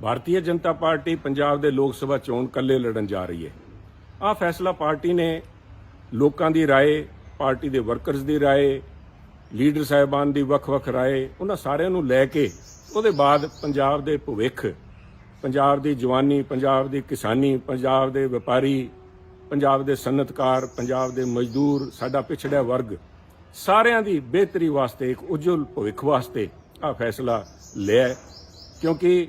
Bharatiya Janata party Punjab ਦੇ ਲੋਕ ਸਭਾ ਚੋਣ ਕੱਲੇ ਲੜਨ ਜਾ ਰਹੀ ਹੈ ਆਹ ਫੈਸਲਾ ਪਾਰਟੀ ਨੇ ਲੋਕਾਂ ਦੀ رائے ਪਾਰਟੀ ਦੇ ਵਰਕਰਸ ਦੀ رائے ਲੀਡਰ ਸਾਹਿਬਾਨ ਦੀ ਵੱਖ-ਵੱਖ رائے ਉਹਨਾਂ ਸਾਰਿਆਂ ਨੂੰ ਲੈ ਕੇ ਉਹਦੇ ਬਾਅਦ ਪੰਜਾਬ ਦੇ ਭਵਿੱਖ ਪੰਜਾਬ ਦੀ ਜਵਾਨੀ ਪੰਜਾਬ ਦੀ ਕਿਸਾਨੀ ਪੰਜਾਬ ਦੇ ਵਪਾਰੀ ਪੰਜਾਬ ਦੇ ਸਨਅਤਕਾਰ ਪੰਜਾਬ ਦੇ ਮਜ਼ਦੂਰ ਸਾਡਾ ਪਿਛੜਿਆ ਵਰਗ ਸਾਰਿਆਂ ਦੀ ਬਿਹਤਰੀ ਵਾਸਤੇ ਇੱਕ ਉਜਵਲ ਭਵਿੱਖ ਵਾਸਤੇ ਆ ਫੈਸਲਾ ਲਿਆ ਹੈ। ਕਿਉਂਕਿ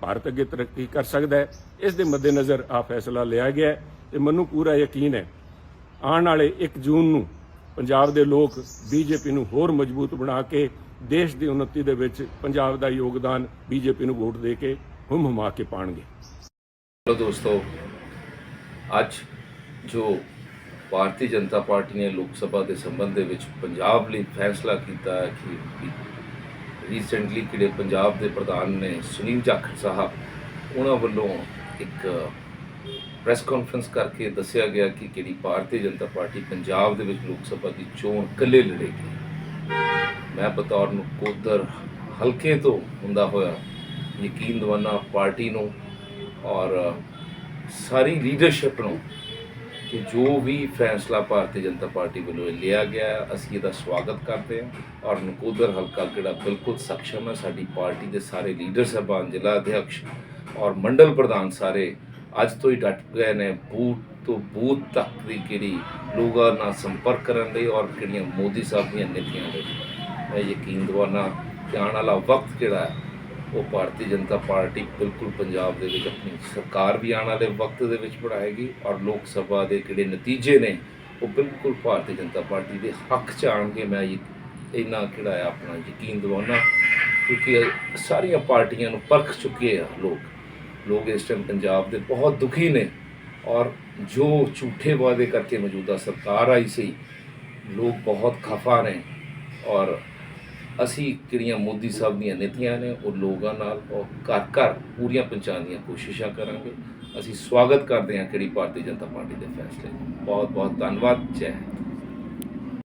ਭਾਰਤ ਅੱਗੇ ਤਰੱਕੀ ਕਰ ਸਕਦਾ ਹੈ। ਇਸ ਦੇ ਮੱਦੇਨਜ਼ਰ ਆ ਫੈਸਲਾ ਲਿਆ ਗਿਆ ਹੈ ਤੇ ਮੈਨੂੰ ਪੂਰਾ ਯਕੀਨ ਹੈ, ਆਉਣ ਵਾਲੇ 1 ਜੂਨ ਨੂੰ ਪੰਜਾਬ ਦੇ ਲੋਕ ਬੀਜੇਪੀ ਨੂੰ ਹੋਰ ਮਜ਼ਬੂਤ ਬਣਾ ਕੇ ਦੇਸ਼ ਦੀ ਉન્નਤੀ ਦੇ ਵਿੱਚ ਪੰਜਾਬ ਦਾ ਯੋਗਦਾਨ ਬੀਜੇਪੀ ਨੂੰ ਵੋਟ ਦੇ ਕੇ ਹੁਮ ਹੁਮਾ ਕੇ ਪਾਣਗੇ ਹੈਲੋ ਦੋਸਤੋ, ਅੱਜ ਜੋ ਭਾਰਤੀ ਜਨਤਾ ਪਾਰਟੀ ਨੇ ਲੋਕ ਸਭਾ ਦੇ ਸੰਬੰਧ ਦੇ ਵਿੱਚ ਪੰਜਾਬ ਲਈ ਫੈਸਲਾ ਕੀਤਾ ਕਿ ਰੀਸੈਂਟਲੀ ਕਿਹੜੇ ਪੰਜਾਬ ਦੇ ਪ੍ਰਧਾਨ ਨੇ ਸੁਨੀਲ ਜਾਖੜ ਸਾਹਿਬ, ਉਹਨਾਂ ਵੱਲੋਂ ਇੱਕ ਪ੍ਰੈਸ ਕਾਨਫਰੰਸ ਕਰਕੇ ਦੱਸਿਆ ਗਿਆ ਕਿ ਕਿਹੜੀ ਭਾਰਤੀ ਜਨਤਾ ਪਾਰਟੀ ਪੰਜਾਬ ਦੇ ਵਿੱਚ ਲੋਕ ਸਭਾ ਦੀ ਚੋਣ ਇਕੱਲੇ ਲੜੇਗੀ। ਮੈਂ ਬਤੌਰ ਨੂੰ ਕੋਦਰ ਹਲਕੇ ਤੋਂ ਹੁੰਦਾ ਹੋਇਆ ਯਕੀਨ ਦਵਾਨਾ ਪਾਰਟੀ ਨੂੰ ਔਰ ਸਾਰੀ ਲੀਡਰਸ਼ਿਪ ਨੂੰ ਕਿ ਜੋ ਵੀ ਫੈਸਲਾ ਭਾਰਤੀ ਜਨਤਾ ਪਾਰਟੀ ਵੱਲੋਂ ਲਿਆ ਗਿਆ ਅਸੀਂ ਇਹਦਾ ਸਵਾਗਤ ਕਰਦੇ ਹਾਂ ਔਰ ਨਕੋਦਰ ਹਲਕਾ ਜਿਹੜਾ ਬਿਲਕੁਲ ਸક્ષਮ ਹੈ, ਸਾਡੀ ਪਾਰਟੀ ਦੇ ਸਾਰੇ ਲੀਡਰ ਸਾਹਿਬਾਨ, ਜ਼ਿਲ੍ਹਾ ਅਧਿਕਸ਼ ਔਰ ਮੰਡਲ ਪ੍ਰਧਾਨ ਸਾਰੇ ਅੱਜ ਤੋਂ ਹੀ ਡਟ ਗਏ ਨੇ, ਬੂਥ ਤੋਂ ਬੂਥ ਤੱਕ ਦੀ ਕਿਹੜੀ ਲੋਕਾਂ ਨਾਲ ਸੰਪਰਕ ਕਰਨ ਲਈ ਔਰ ਕਿਹੜੀਆਂ ਮੋਦੀ ਸਾਹਿਬ ਦੀਆਂ ਨੀਤੀਆਂ ਲਈ। ਮੈਂ ਯਕੀਨ ਦਵਾਨਾ ਕਿ ਆਉਣ ਵਾਲਾ ਵਕਤ ਜਿਹੜਾ ਹੈ ਉਹ ਭਾਰਤੀ ਜਨਤਾ ਪਾਰਟੀ ਬਿਲਕੁਲ ਪੰਜਾਬ ਦੇ ਵਿੱਚ ਆਪਣੀ ਸਰਕਾਰ ਵੀ ਆਉਣ ਵਾਲੇ ਵਕਤ ਦੇ ਵਿੱਚ ਬਣਾਏਗੀ ਔਰ ਲੋਕ ਸਭਾ ਦੇ ਜਿਹੜੇ ਨਤੀਜੇ ਨੇ, ਉਹ ਬਿਲਕੁਲ ਭਾਰਤੀ ਜਨਤਾ ਪਾਰਟੀ ਦੇ ਹੱਕ ਚ ਆਉਣਗੇ। ਮੈਂ ਯਕ- ਇੰਨਾ ਕਿਹੜਾ ਹੈ ਆਪਣਾ ਯਕੀਨ ਦਿਵਾਉਣਾ ਕਿਉਂਕਿ ਸਾਰੀਆਂ ਪਾਰਟੀਆਂ ਨੂੰ ਪਰਖ ਚੁੱਕੇ ਆ ਲੋਕ। ਲੋਕ ਇਸ ਟਾਈਮ ਪੰਜਾਬ ਦੇ ਬਹੁਤ ਦੁਖੀ ਨੇ ਔਰ ਜੋ ਝੂਠੇ ਵਾਅਦੇ ਕਰਕੇ ਮੌਜੂਦਾ ਸਰਕਾਰ ਆਈ ਸੀ, ਲੋਕ ਬਹੁਤ ਖਫਾ ਨੇ ਔਰ ਅਸੀਂ ਕਿਹੜੀਆਂ ਮੋਦੀ ਸਾਹਿਬ ਦੀਆਂ ਨੀਤੀਆਂ ਨੇ, ਉਹ ਲੋਕਾਂ ਨਾਲ, ਉਹ ਘਰ ਘਰ ਪੂਰੀਆਂ ਪਹੁੰਚਾਉਣ ਦੀਆਂ ਕੋਸ਼ਿਸ਼ਾਂ ਕਰਾਂਗੇ। ਅਸੀਂ ਸਵਾਗਤ ਕਰਦੇ ਹਾਂ ਕਿਹੜੀ ਭਾਰਤੀ ਜਨਤਾ ਪਾਰਟੀ ਦੇ ਫੈਸਲੇ ਬਹੁਤ ਬਹੁਤ ਧੰਨਵਾਦ। ਜੈ ਹਿੰਦ।